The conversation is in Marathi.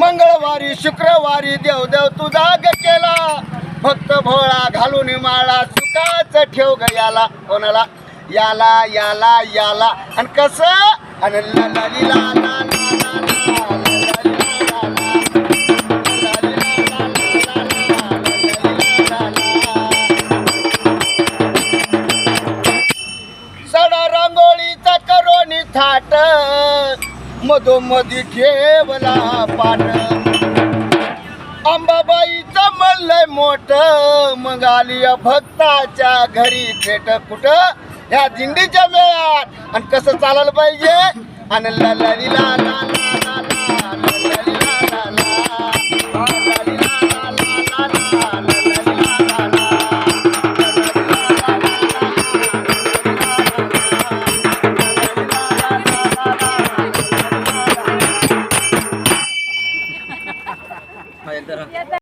मंगळवारी शुक्रवारी देव देव तुझा ग केला फक्त भोळा घालून माळा सुखाच ठेव ग याला कोणाला याला याला याला आणि कस आणि ला सडा रांगोळीचा करोनी थाट मधोमधी ठेवला पाट अंबाबाईचं जमलय मोठ. मग आली भक्ताच्या घरी. थेट कुठं? ह्या दिंडीच्या मेळ्यात आणि कसं चालायला पाहिजे? आणि ला ला ला ला, Ahí